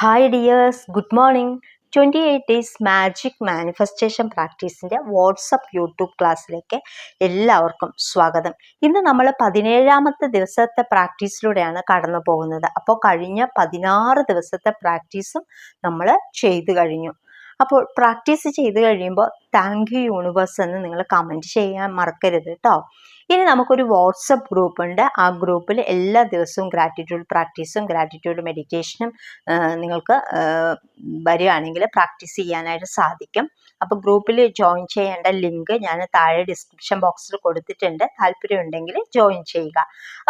Hi dears good morning twenty eight days magic manifestation പ്രാക്ടീസിന്റെ WhatsApp YouTube ക്ലാസ്സിലേക്ക് എല്ലാവർക്കും സ്വാഗതം. ഇന്ന് നമ്മൾ പതിനേഴാമത്തെ ദിവസത്തെ പ്രാക്ടീസിലൂടെയാണ് കടന്നു പോകുന്നത്. അപ്പോൾ കഴിഞ്ഞ പതിനാറ് ദിവസത്തെ പ്രാക്ടീസും നമ്മൾ ചെയ്തു കഴിഞ്ഞു. അപ്പോൾ പ്രാക്ടീസ് ചെയ്ത് കഴിയുമ്പോൾ താങ്ക് യു യൂണിവേഴ്സ് എന്ന് നിങ്ങൾ കമന്റ് ചെയ്യാൻ മറക്കരുത് കേട്ടോ ഇനി നമുക്കൊരു വാട്സപ്പ് ഗ്രൂപ്പ് ഉണ്ട്. ആ ഗ്രൂപ്പിൽ എല്ലാ ദിവസവും ഗ്രാറ്റിറ്റ്യൂഡ് പ്രാക്ടീസും ഗ്രാറ്റിറ്റ്യൂഡ് മെഡിറ്റേഷനും നിങ്ങൾക്ക് വരികയാണെങ്കിൽ പ്രാക്ടീസ് ചെയ്യാനായിട്ട് സാധിക്കും. അപ്പോൾ ഗ്രൂപ്പിൽ ജോയിൻ ചെയ്യേണ്ട ലിങ്ക് ഞാൻ താഴെ ഡിസ്ക്രിപ്ഷൻ ബോക്സിൽ കൊടുത്തിട്ടുണ്ട്. താല്പര്യമുണ്ടെങ്കിൽ ജോയിൻ ചെയ്യുക.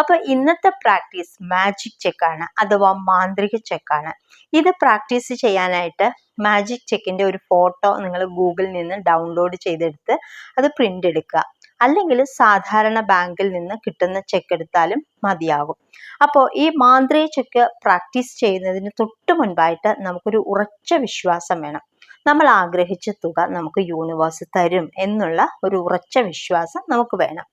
അപ്പോൾ ഇന്നത്തെ പ്രാക്ടീസ് മാജിക് ചെക്കാണ് അഥവാ മാന്ത്രിക ചെക്കാണ് ഇത് പ്രാക്ടീസ് ചെയ്യാനായിട്ട് മാജിക് ചെക്കിന്റെ ഒരു ഫോട്ടോ നിങ്ങൾ ഗൂഗിളിൽ നിന്ന് ഡൗൺലോഡ് ചെയ്തെടുത്ത് അത് പ്രിന്റ് എടുക്കുക. അല്ലെങ്കിൽ സാധാരണ ബാങ്കിൽ നിന്ന് കിട്ടുന്ന ചെക്ക് എടുത്താലും മതിയാകും അപ്പോൾ ഈ മാന്ത്രിക ചെക്ക് പ്രാക്ടീസ് ചെയ്യുന്നതിന് തൊട്ട് മുൻപായിട്ട് നമുക്കൊരു ഉറച്ച വിശ്വാസം വേണം. നമ്മൾ ആഗ്രഹിച്ച തുക നമുക്ക് യൂണിവേഴ്സ് തരും എന്നുള്ള ഒരു ഉറച്ച വിശ്വാസം നമുക്ക് വേണം.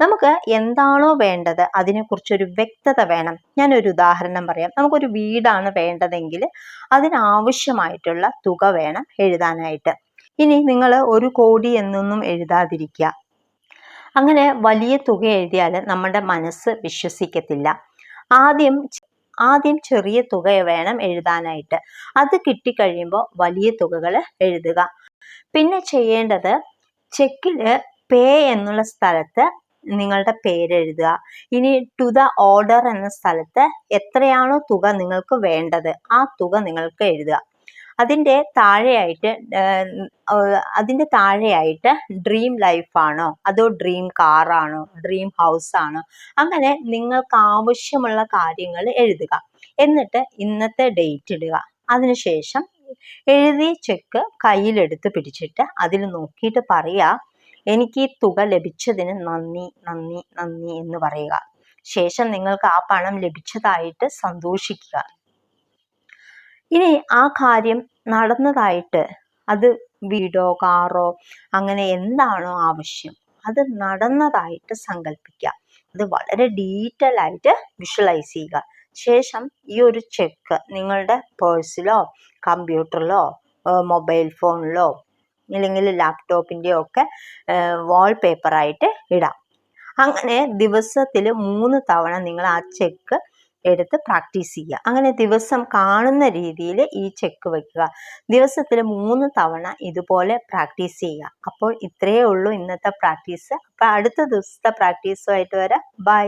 നമുക്ക് എന്താണോ വേണ്ടത് അതിനെക്കുറിച്ചൊരു വ്യക്തത വേണം. ഞാനൊരു ഉദാഹരണം പറയാം. നമുക്കൊരു വീടാണ് വേണ്ടതെങ്കിൽ അതിനാവശ്യമായിട്ടുള്ള തുക വേണം എഴുതാനായിട്ട്. ഇനി നിങ്ങൾ ഒരു കോടി എന്നൊന്നും എഴുതാതിരിക്കുക. അങ്ങനെ വലിയ തുക എഴുതിയാൽ നമ്മുടെ മനസ്സ് വിശ്വസിക്കത്തില്ല. ആദ്യം ആദ്യം ചെറിയ തുക വേണം എഴുതാനായിട്ട്. അത് കിട്ടിക്കഴിയുമ്പോൾ വലിയ തുകകൾ എഴുതുക. പിന്നെ ചെയ്യേണ്ടത് ചെക്കിൽ പേ എന്നുള്ള സ്ഥലത്ത് നിങ്ങളുടെ പേരെഴുതുക ഇനി ടു ദ ഓർഡർ എന്ന സ്ഥലത്ത് എത്രയാണോ തുക നിങ്ങൾക്ക് വേണ്ടത് ആ തുക നിങ്ങൾക്ക് എഴുതുക. അതിന്റെ താഴെയായിട്ട് അതിന്റെ താഴെയായിട്ട് ഡ്രീം ലൈഫാണോ അതോ ഡ്രീം കാറാണോ ഡ്രീം ഹൗസ് ആണോ? അങ്ങനെ നിങ്ങൾക്ക് ആവശ്യമുള്ള കാര്യങ്ങൾ എഴുതുക. എന്നിട്ട് ഇന്നത്തെ ഡേറ്റ് ഇടുക. അതിനുശേഷം എഴുതിയ ചെക്ക് കയ്യിലെടുത്ത് പിടിച്ചിട്ട് അതിൽ നോക്കിയിട്ട് പറയുക എനിക്ക് ഈ തുക ലഭിച്ചതിന് നന്ദി നന്ദി നന്ദി എന്ന് പറയുക. ശേഷം നിങ്ങൾക്ക് ആ പണം ലഭിച്ചതായിട്ട് സന്തോഷിക്കുക. ഇനി ആ കാര്യം നടന്നതായിട്ട്. അത് വീടോ കാറോ അങ്ങനെ എന്താണോ ആവശ്യം അത് നടന്നതായിട്ട് സങ്കല്പിക്കുക അത് വളരെ ഡീറ്റെയിൽ ആയിട്ട് വിഷ്വലൈസ് ചെയ്യുക. ശേഷം ഈ ഒരു ചെക്ക് നിങ്ങളുടെ പേഴ്സിലോ കമ്പ്യൂട്ടറിലോ മൊബൈൽ ഫോണിലോ അല്ലെങ്കിൽ ലാപ്ടോപ്പിന്റെയോ ഒക്കെ വാൾപേപ്പറായിട്ട് ഇടാം. അങ്ങനെ ദിവസത്തിൽ മൂന്ന് തവണ നിങ്ങൾ ആ ചെക്ക് എടുത്ത് പ്രാക്ടീസ് ചെയ്യുക. അങ്ങനെ ദിവസം കാണുന്ന രീതിയിൽ ഈ ചെക്ക് വയ്ക്കുക ദിവസത്തിൽ മൂന്ന് തവണ ഇതുപോലെ പ്രാക്ടീസ് ചെയ്യുക. അപ്പോൾ ഇത്രയേ ഉള്ളൂ ഇന്നത്തെ പ്രാക്ടീസ് അപ്പോൾ അടുത്ത ദിവസത്തെ പ്രാക്ടീസുമായിട്ട് വരാം. ബൈ